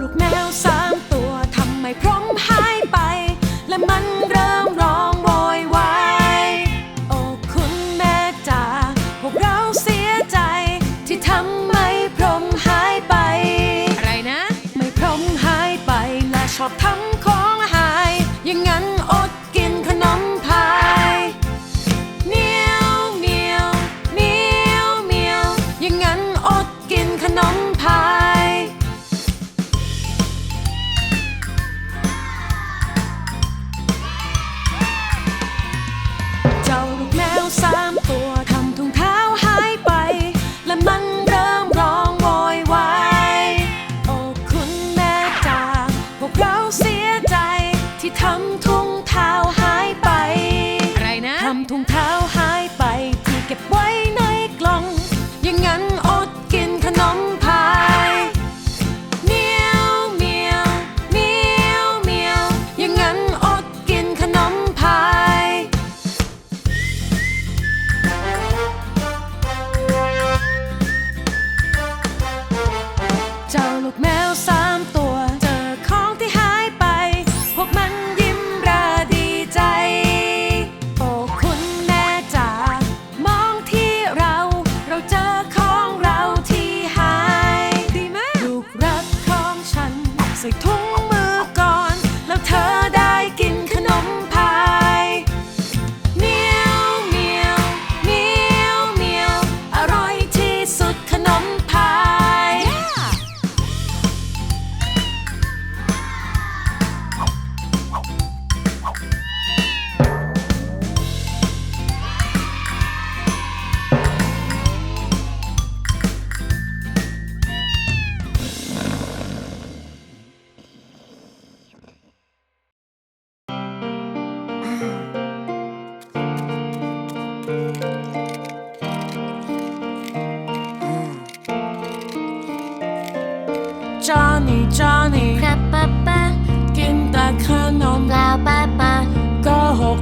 ลูกแมวสา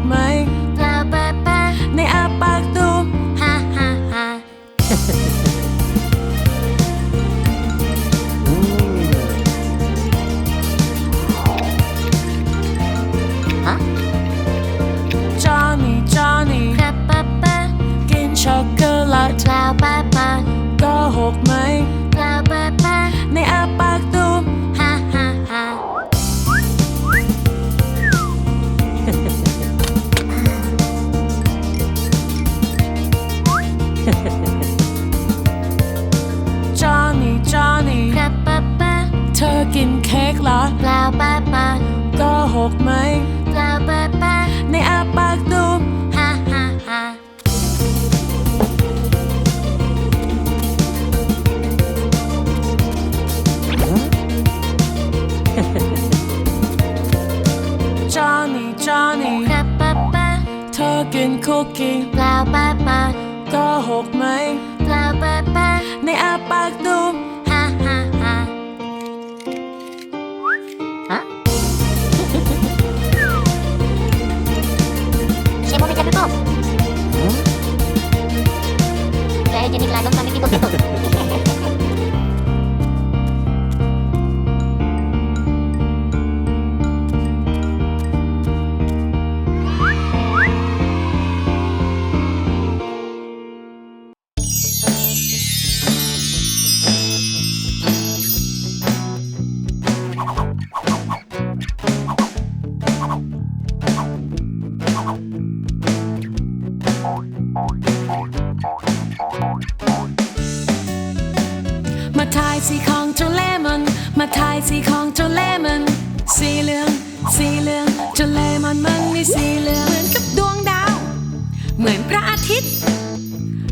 my. จอนี่ครับป้าป้าเธอกินคุกกี้เปล่าป้าป้าก็หกไหมเปล่าป้าป้าในอาปากดูฮ่าฮ่าฮ่าฮะเชฟโมไม่จะไปบอกแต่จะนิกลายต้องมาไม่ติดตัว เจ้าเลมอนมาทายสีของเจ้าเลมอนสีเหลือง สีเหลืองเจ้าเลมอนมันมีสีเหลืองเหมือนกับดวงดาว เหมือนพระอาทิตย์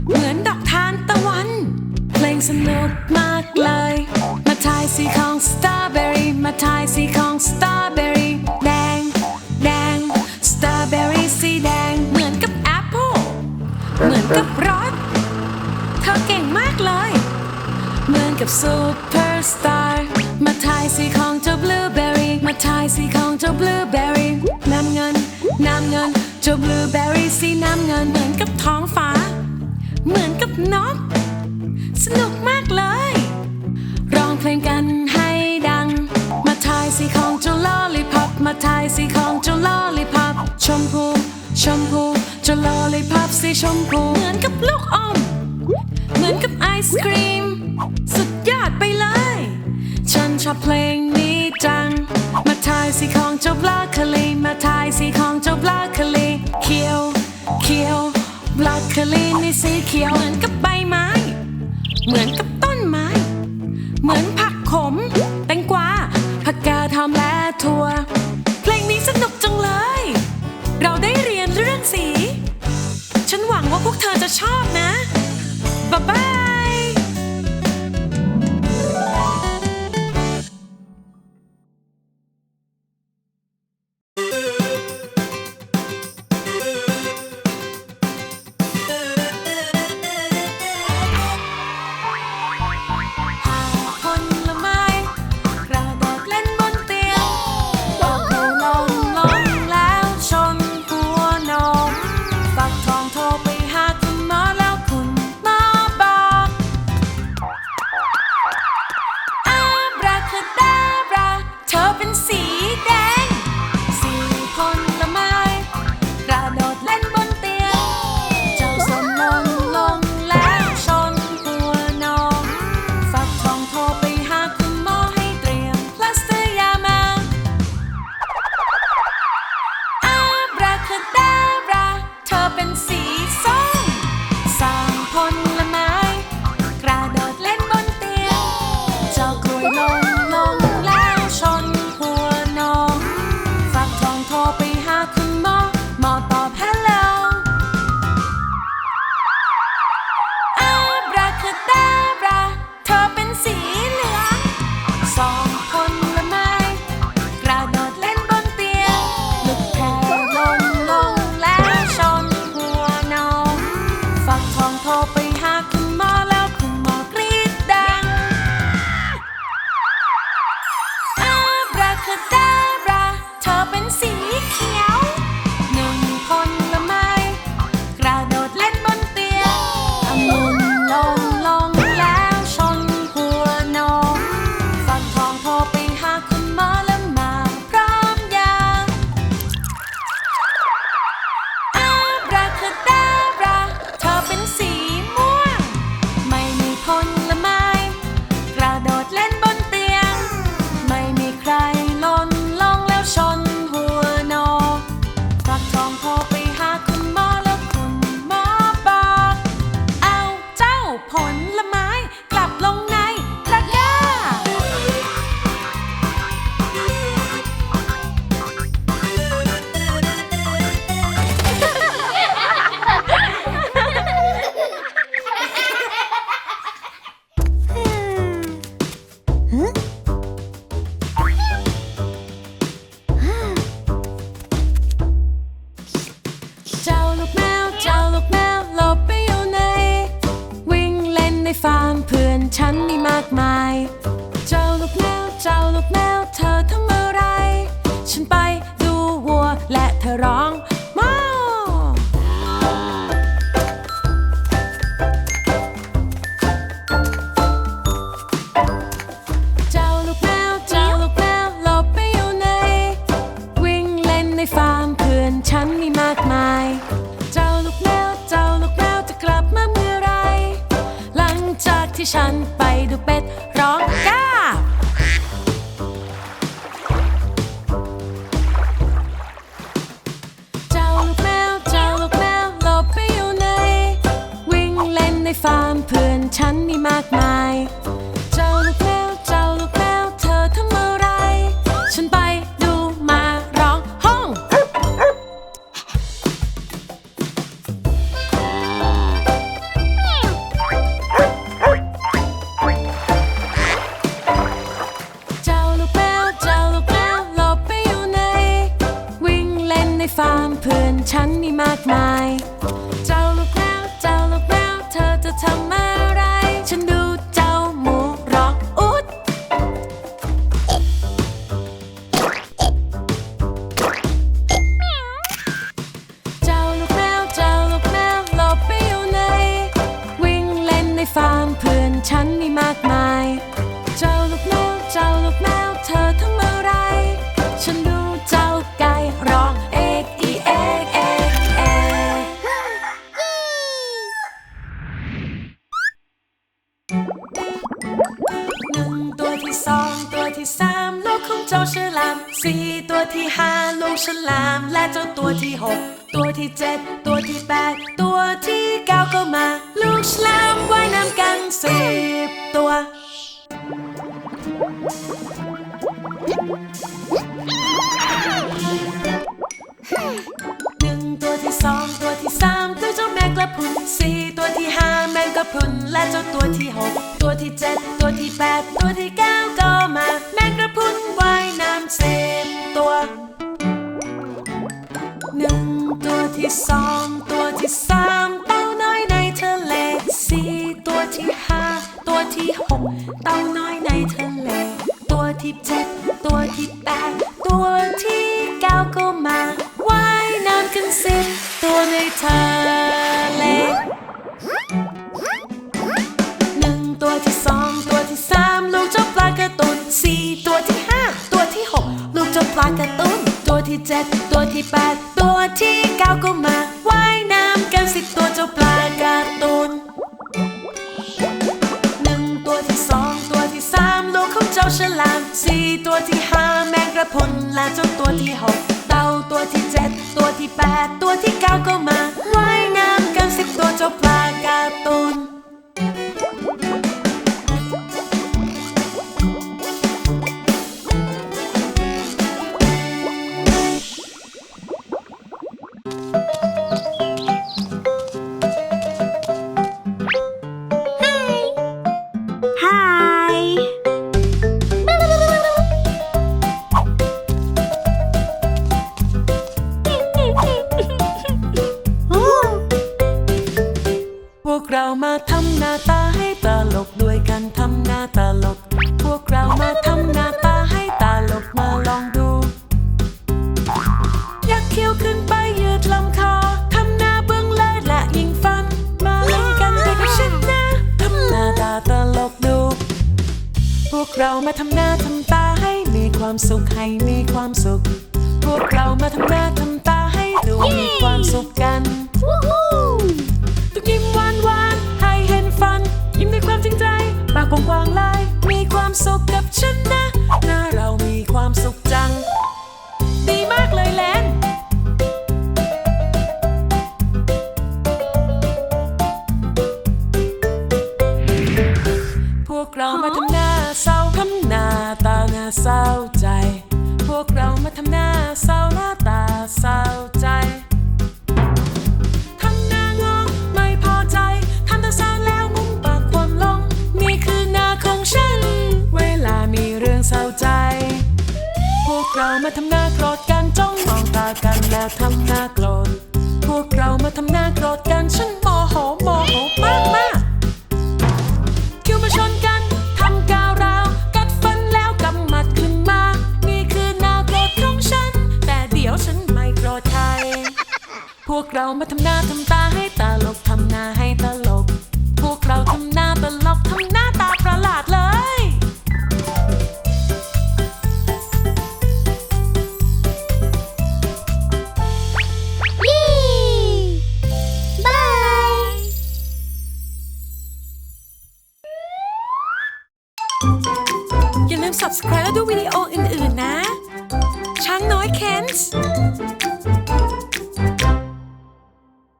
เหมือนดอกทานตะวัน เพลงสนุกมากเลย มาทายสีของสตรอเบอรี่มาทายสีของสตรอเบอรี่ กับซูเปอร์สตาร์มาทายสีของเจ้าบลูเบอรี่มาทายสีของเจ้าบลูเบอรี่น้ำเงินน้ำเงินเจ้าบลูเบอรี่สีน้ำเงินเหมือนกับท้องฟ้า เหมือนกับนก สนุกมากเลยร้องเพลงกันให้ดัง มาทายสีของเจ้าลอลิพอปมาทายสีของเจ้าลอลิพอปชมพูชมพูเจ้าลอลิพอปสีชมพูเหมือนกับลูกอมเหมือนกับไอศครีมายสีของเจ้าบล็อกโคลีมาทายสีของเจ้าบล็อกโคลีเขียวเขียวบล็อกโคลีนี่สีเขียวเหมือนกับใบไม้ เหมือนกับต้นไม้ เหมือนผักขม แตงกวาผักกาดหอมและถั่วเพลงนี้สนุกจังเลย เราได้เรียนเรื่องสี ฉันหวังว่าพวกเธอจะชอบนะบ๊ายบาย จ้าลูกแมวเธอทำอะไร ฉันไปดูวัวและเธอร้องม้าเจ้าลูกแมวเจ้าลูกแมวหลบไปอยู่ไหนวิ่งเล่นในฟาร์มเพื่อนฉันมีมากมาย เจ้าลูกแมวเจ้าลูกแมวจะกลับมาเมื่อไร หลังจากที่ฉันไปดูเป็ดร้องก้า ฟาร์มเพื่อนฉันมีมากมาย ฟาร์มเพื่อนฉันมีมาก ลาม และเจ้าตัวที่หกตัวที่เจ็ดตัวที่แปดตัวที่เก้าก็มา ลูกฉลามว่ายน้ำกันสิบตัว หนึ่งตัวที่สองตัวที่สามตัวเจ้าแมงกระพรุนสี่ตัวที่ห้าแมงกระพรุนและเจ้าตัวที่หกตัวที่เจ็ดตัวที่แปดตัวที่ หนึ่งตัวที่สองตัวที่สามเต่าน้อยในทะเลสี่ตัวที่ห้าตัวที่หกเต่าน้อย ตัวที่เจ็ดตัวที่แปดตัวที่เก้าก็มาว่ายน้ำกันสิตัวเจ้าปลาการ์ตุนหนึ่งตัวที่สองตัวที่สามลูกของเจ้าฉลามสี่ตัวที่ห้าแมงกระพุนและเจ้าตัวที่หกเต่าตัวที่เจ็ดตัวที่แปดตัวที่เก้าก็มา สุขให้มีความสุข พวกเรามาทำหน้าทำตา เรามาทำหน้าโกรธกันจ้องมองตากันแล้วทำหน้าโกรธพวกเรามาทำหน้าโกรธกันฉันโมโหโมโหมากมากคิวมาชนกันทำก้าวร้าวกัดฟันแล้วกำหมัดขึ้นมา นี่คือหน้าโกรธของฉัน แต่เดี๋ยวฉันไม่โกรธใครพวกเรามาทำหน้าทำตาให้